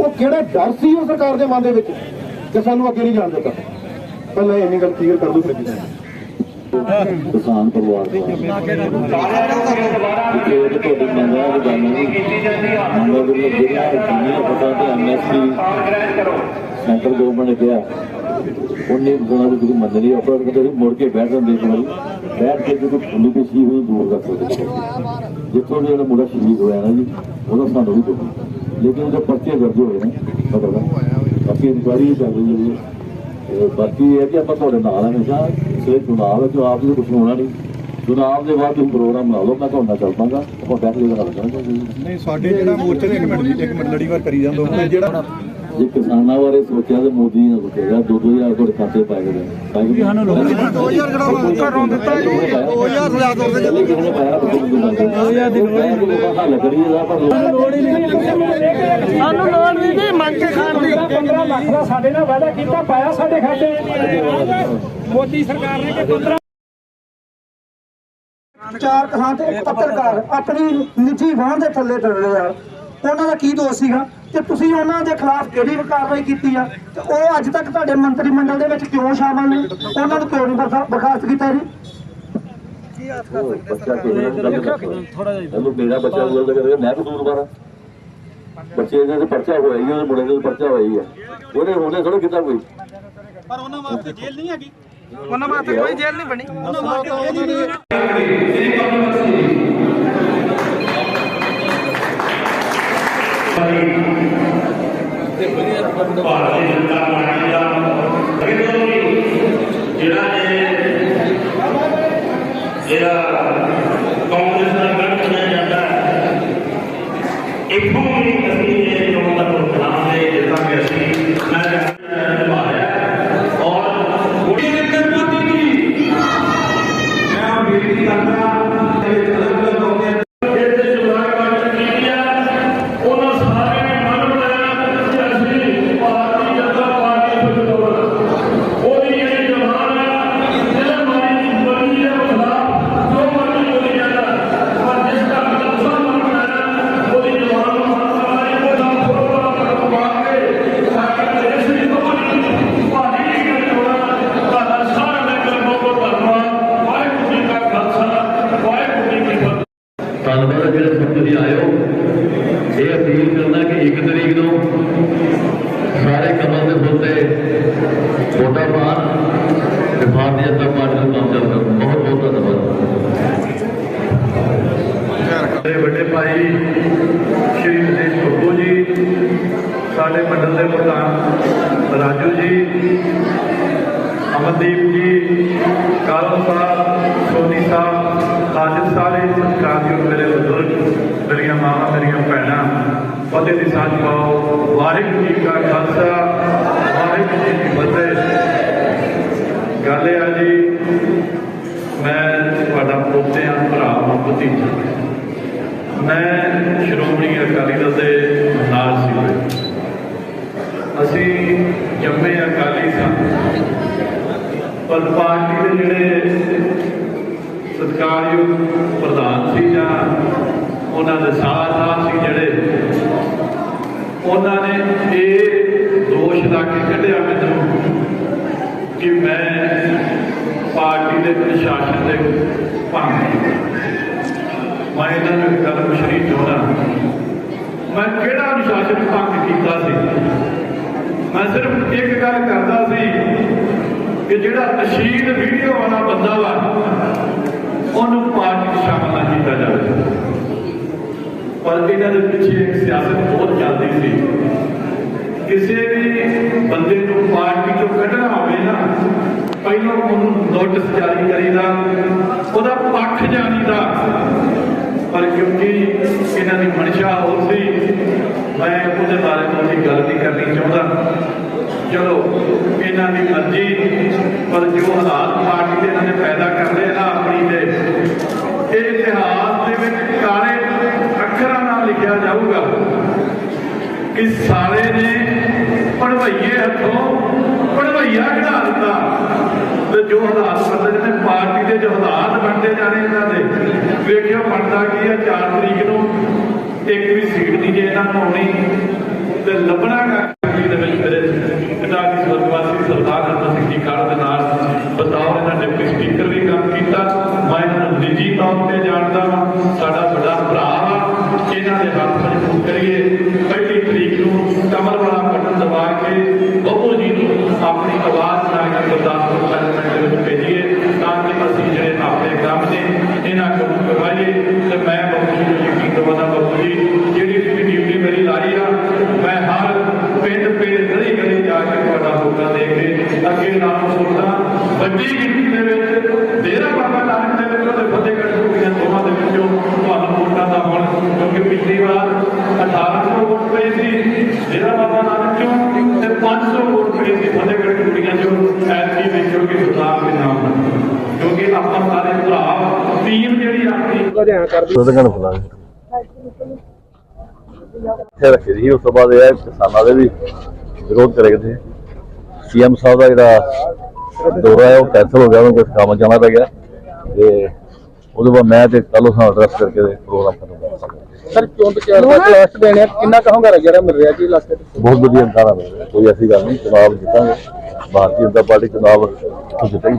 ਉਹ ਕਿਹੜਾ ਡਰ ਸੀ ਉਹ ਸਰਕਾਰ ਦੇ ਮਨ ਦੇ ਵਿੱਚ ਕਿ ਸਾਨੂੰ ਅੱਗੇ ਨਹੀਂ ਜਾਣ ਦਿੱਤਾ? ਪਹਿਲਾਂ ਇੰਨੀ ਗੱਲ ਕਲੀਅਰ ਕਰ ਦੋ ਫਿਰ ਜੀ ਕਿਸਾਨ ਪਰਿਵਾਰ ਤੁਹਾਡੀ ਮੰਗਾਂ ਦੀ ਗੱਲ ਨਹੀਂ ਮੰਗਾਂ ਦੇ ਜਿਹੜੀਆਂ ਪਤਾ ਤੇ ਐਮਐਸਪੀ ਸੈਂਟਰ ਗਵਰਨਮੈਂਟ ਨੇ ਕਿਹਾ ਉਹਨੇ ਗੁਣਾ ਦੀ ਤੁਸੀਂ ਮੰਨ ਲਈ ਆਪਾਂ ਕਹਿੰਦੇ ਮੁੜ ਕੇ ਬੈਠ ਜਾਂਦੇ ਵਾਰੀ ਬੈਠ ਕੇ ਜਦੋਂ ਖੁੱਲੀ ਤੇ ਸੀ ਹੋਈ ਦੂਰ ਕਰ ਸਕਦੇ। ਜਿੱਥੋਂ ਉਹਦਾ ਮੁੰਡਾ ਸ਼ਹੀਦ ਹੋਇਆ ਨਾ ਜੀ ਉਹਦਾ ਸਾਨੂੰ ਵੀ ਦੁੱਖ। ਲੇਕਿਨ ਉਹਦੇ ਪਰਚੇ ਦਰਜ ਹੋਏ ਨੇ ਪਤਾ ਬਾਕੀ ਇਨਕੁਆਰੀ ਚੱਲ ਰਹੀ ਹੈ ਬਾਕੀ ਇਹ ਕਿ ਆਪਾਂ ਤੁਹਾਡੇ ਨਾਲ ਹਮੇਸ਼ਾ। ਸੇ ਚੁਣਾਵ ਹੈ ਜੋ ਆਪ ਜੀ ਕੁਝ ਹੋਣਾ ਨਹੀਂ। ਚੁਣਾਵ ਦੇ ਬਾਅਦ ਤੁਸੀਂ ਪ੍ਰੋਗਰਾਮ ਬਣਾ ਲਓ ਮੈਂ ਤੁਹਾਡੇ ਨਾਲ ਚੱਲ ਪਾਂਗਾ। ਆਪਾਂ ਬੈਠ ਕੇ ਗੱਲ ਕਰਾਂਗੇ। ਨਹੀਂ ਸਾਡੇ ਜਿਹੜਾ ਮੋਰਚੇ ਦੇ ਇੱਕ ਮਿੰਟ ਇੱਕ ਮਿੰਟ ਲੜੀਵਾਰ ਕਰੀ ਜਾਂਦੋ ਜਿਹੜਾ ਜੇ ਕਿਸਾਨਾਂ ਬਾਰੇ ਸੋਚਿਆ ਤੇ ਮੋਦੀ ਨੇ ਸੋਚਿਆ ਦੋ ਦੋ ਹਜ਼ਾਰ ਤੁਹਾਡੇ ਖਾਤੇ ਪਾ ਕੇ ਦੇ ਵੀ ਸਾਨੂੰ ਲੋਕ 2000 ਜਿਹੜਾ ਘਰੋਂ ਦਿੱਤਾ 2000 ਲਿਆ ਦੋ ਨੇ ਪਾਇਆ ਤਾਂ ਕੋਈ ਨਹੀਂ 2000 ਦੀ ਲੋਕ ਹੱਲ ਕਰੀਏ ਦਾ ਪਰ ਲੋਕ ਸਾਨੂੰ ਲੋੜ ਨਹੀਂ। ਜੀ ਮੰਗ ਕੇ ਖਾਣ ਦੀ। 15 ਲੱਖ ਦਾ ਸਾਡੇ ਨਾਲ ਵਾਅਦਾ ਕੀਤਾ ਪਾਇਆ ਸਾਡੇ ਖਾਤੇ ਮੋਦੀ ਸਰਕਾਰ ਨੇ ਕਿ 15 ਚਾਰ ਕਿਸਾਨ ਤੇ ਇੱਕ ਪੱਤਰਕਾਰ ਆਪਣੀ ਨਿੱਜੀ ਵਾਹਨ ਦੇ ਥੱਲੇ ਤੁਰ ਰਹੇ। ਉਹਨਾਂ ਦਾ ਕੀ ਦੋਸ਼ ਸੀਗਾ? ਤੇ ਤੁਸੀਂ ਉਹਨਾਂ ਦੇ ਖਿਲਾਫ ਕਿਹੜੀ ਕਾਰਵਾਈ ਕੀਤੀ ਆ? ਤੇ ਉਹ ਅੱਜ ਤੱਕ ਤੁਹਾਡੇ ਮੰਤਰੀ ਮੰਡਲ ਦੇ ਵਿੱਚ ਕਿਉਂ ਸ਼ਾਮਲ ਨੇ? ਉਹਨਾਂ ਨੂੰ ਕਿਉਂ ਨਹੀਂ ਬਰਖਾ- ਬਰਖਾਸਤ ਕੀਤਾ ਜੀ ਬੱਚਾ ਕਿਹੜਾ ਥੋੜਾ ਜਿਹਾ ਮੇਰਾ ਬੱਚਾ ਬੋਲਦਾ ਕਿ ਮੈਂ ਕਸੂਰ ਬਾਰਾ ਬੱਚੇ ਦੇ ਤੇ ਪਰਚਾ ਹੋਇਆ ਹੀ ਉਹਦੇ ਮੁੰਡੇ ਦੇ ਪਰਚਾ ਹੋਇਆ ਹੀ ਹੈ ਉਹਨੇ ਉਹਨੇ ਥੋੜਾ ਕੀਤਾ ਕੋਈ। ਉਹਨਾਂ ਵਾਸਤੇ ਜੇਲ੍ਹ ਕੋਈ ਜੇਲ੍ਹ ਨਹੀਂ ਬਣੀ। ਵਧੀਆ ਭਾਰਤੀ ਜਨਤਾ ਪਾਰਟੀ ਦਾ ਜਦੋਂ ਵੀ ਜਿਹੜਾ ਇਹ ਜਿਹੜਾ ਕਾਂਗਰਸ ਦਾ ਗਠ ਬਣਿਆ ਜਾਂਦਾ ਹੈ ਇੱਥੋਂ ਵੀ ਅਸੀਂ ਇਹ ਚੋਣ ਦਾ ਪ੍ਰੋਗਰਾਮ ਦੇ ਜਿੱਦਾਂ ਕਿ ਅਸੀਂ ਅਮਨਦੀਪ ਜੀ ਕਾਲੋ ਸਾਹਿਬ, ਸੋਨੀ ਸਾਹਿਬ ਹਾਜ਼ਰ ਸਾਰੇ ਸਤਿਕਾਰਯੋਗ ਮੇਰੇ ਬਜ਼ੁਰਗ, ਮੇਰੀਆਂ ਮਾਵਾਂ, ਮੇਰੀਆਂ ਭੈਣਾਂ ਫਤਿਹ ਦੀ ਸਾਂਝ ਪਾਓ। ਵਾਹਿਗੁਰੂ ਜੀ ਕਾ ਖਾਲਸਾ, ਵਾਹਿਗੁਰੂ ਜੀ ਕੀ ਫਤਿਹ। ਗੱਲ ਇਹ ਆ ਜੀ, ਮੈਂ ਤੁਹਾਡਾ ਪੋਤਿਆਂ ਭਰਾ ਹਾਂ ਭਤੀਜਾ। ਮੈਂ ਸ਼੍ਰੋਮਣੀ ਅਕਾਲੀ ਦਲ ਦੇ ਨਾਲ ਸੀ। ਅਸੀਂ ਜੰਮੇ ਪਰ ਪਾਰਟੀ ਦੇ ਜਿਹੜੇ ਸਤਿਕਾਰਯੋਗ ਪ੍ਰਧਾਨ ਸੀ ਜਾਂ ਉਹਨਾਂ ਦੇ ਸਾਥ ਸਾਥ ਸੀ ਜਿਹੜੇ, ਉਹਨਾਂ ਨੇ ਇਹ ਦੋਸ਼ ਲਾ ਕੇ ਕੱਢਿਆ ਮੈਨੂੰ ਕਿ ਮੈਂ ਪਾਰਟੀ ਦੇ ਪ੍ਰਸ਼ਾਸਨ ਦੇ ਭੰਗ ਮੈਂ ਇਹਨਾਂ ਨੂੰ ਇੱਕ ਗੱਲ ਪੁੱਛਣੀ ਚਾਹੁੰਦਾ ਮੈਂ ਕਿਹੜਾ ਅਨੁਸ਼ਾਸਨ ਭੰਗ ਕੀਤਾ ਸੀ? ਮੈਂ ਸਿਰਫ ਇੱਕ ਗੱਲ ਕਰਦਾ ਸੀ ਕਿ ਜਿਹੜਾ ਨਸ਼ੀਦ ਵੀਡੀਓ ਵਾਲਾ ਬੰਦਾ ਵਾ, ਉਹਨੂੰ ਪਾਰਟੀ 'ਚ ਸ਼ਾਮਲ ਨਾ ਕੀਤਾ ਜਾਵੇ। ਪਰ ਇਹਨਾਂ ਦੇ ਪਿੱਛੇ ਇੱਕ ਸਿਆਸਤ ਬਹੁਤ ਚੱਲਦੀ ਸੀ। ਕਿਸੇ ਵੀ ਬੰਦੇ ਨੂੰ ਪਾਰਟੀ ਚੋਂ ਕੱਢਣਾ ਹੋਵੇ ਨਾ, ਪਹਿਲਾਂ ਉਹਨੂੰ ਨੋਟਿਸ ਜਾਰੀ ਕਰੀਦਾ, ਉਹਦਾ ਪੱਖ ਜਾਣੀਦਾ ਪਰ ਕਿਉਂਕਿ ਇਹਨਾਂ ਦੀ ਮਨਸ਼ਾ ਹੋਰ ਸੀ ਮੈਂ ਉਹਦੇ ਬਾਰੇ ਕੋਈ ਗੱਲ ਨਹੀਂ ਕਰਨੀ ਚਾਹੁੰਦਾ ਚਲੋ, ਇਹਨਾਂ ਦੀ ਮਰਜ਼ੀ, ਪਰ ਜੋ ਹਾਲਾਤ ਪਾਰਟੀ ਦੇ ਇਹਨਾਂ ਨੇ ਪੈਦਾ ਕਰ ਲਏ ਨਾ ਆਪਣੀ ਦੇ, ਇਹ ਇਤਿਹਾਸ ਦੇ ਵਿੱਚ ਕਾਲੇ ਅੱਖਰਾਂ ਨਾਲ ਲਿਖਿਆ ਜਾਊਗਾ ਕਿ ਸਾਲੇ ਨੇ ਪੜਵਈਏ ਹੱਥੋਂ ਪੜਵਈਆ ਖੜਾ ਦਿੱਤਾ। ਤੇ ਜੋ ਹਾਲਾਤ ਬਣਦੇ ਨੇ, ਪਾਰਟੀ ਦੇ ਜੋ ਹਾਲਾਤ ਬਣਦੇ ਜਾਣੇ ਇਹਨਾਂ ਦੇ, ਵੇਖਿਓ ਬਣਦਾ ਕੀ ਹੈ 4 ਤਰੀਕ ਨੂੰ ਇੱਕ ਵੀ ਸੀਟ ਨਹੀਂ ਜੇ ਇਹਨਾਂ ਨੂੰ ਆਉਣੀ, ਤੇ ਲੱਭਣਾ resultado, então, ficar de nada. ਕੇ ਨਾਮ ਸੁਣਦਾ। ਵੱਡੀ ਗਿਣਤੀ ਦੇ ਵਿੱਚ ਡੇਰਾ ਬਾਬਾ ਨਾਨਕ ਦੇ ਵਿੱਚ ਤੇ ਫਤਿਹਗੜ੍ਹ ਸਾਹਿਬ ਦੋਵਾਂ ਦੇ ਵਿੱਚੋਂ ਤੁਹਾਨੂੰ ਵੋਟਾਂ ਦਾ ਹੁਣ ਕਿਉਂਕਿ ਪਿਛਲੀ ਵਾਰ 1800 ਵੋਟ ਪਈ ਸੀ। ਡੇਰਾ ਬਾਬਾ ਨਾਨਕ ਚੋਂ ਤੇ 500 ਵੋਟ ਪਈ ਸੀ ਫਤਿਹਗੜ੍ਹ ਕੁੜੀਆਂ ਚੋਂ ਐਤਕੀ ਵੇਖਿਓ ਕਿ ਸੁਲਤਾਨ ਦੇ ਨਾਮ ਨਾਲ। ਕਿਉਂਕਿ ਆਪਾਂ ਸਾਰੇ ਭਰਾ ਟੀਮ ਜਿਹੜੀ ਆਪਣੀ ਲੁਧਿਆਣਾ ਫਲਾ ਇੱਥੇ ਰੱਖੀ ਸੀ ਉਸ ਤੋਂ ਬਾਅਦ ਇਹ ਕਿਸਾਨਾਂ ਦੇ ਵੀ ਵਿਰੋਧ ਕਰੇ ਗਏ। ਸੀਐਮ ਸਾਹਿਬ ਦਾ ਜਿਹੜਾ ਦੌਰਾ ਹੈ ਉਹ ਕੈਂਸਲ ਹੋ ਗਿਆ ਉਹਨਾਂ ਕੁਝ ਕੰਮ ਜਾਣਾ ਪੈ ਗਿਆ। ਤੇ ਉਹਦੇ ਬਾਅਦ ਮੈਂ ਤੇ ਕੱਲ ਉਸ ਨਾਲ ਐਡਰੈਸ ਕਰਕੇ ਪ੍ਰੋਗਰਾਮ ਖਤਮ ਕਰ ਸਰ ਚੋਣ ਪ੍ਰਚਾਰ ਦਾ ਲਾਸਟ ਦੇਣ ਕਿੰਨਾ ਕਹੋਗਾ ਜਿਹੜਾ ਮਿਲ ਰਿਹਾ ਜੀ ਦੇ ਬਹੁਤ ਵਧੀਆ ਇਨਸਾਨ ਮਿਲ ਰਿਹਾ। ਕੋਈ ਐਸੀ ਗੱਲ ਨਹੀਂ ਚੁਣਾਵ ਜਿੱਤਾਂਗੇ। ਭਾਰਤੀ ਜਨਤਾ ਪਾਰਟੀ ਚੁਣਾਵ ਜਿੱਤੇਗੀ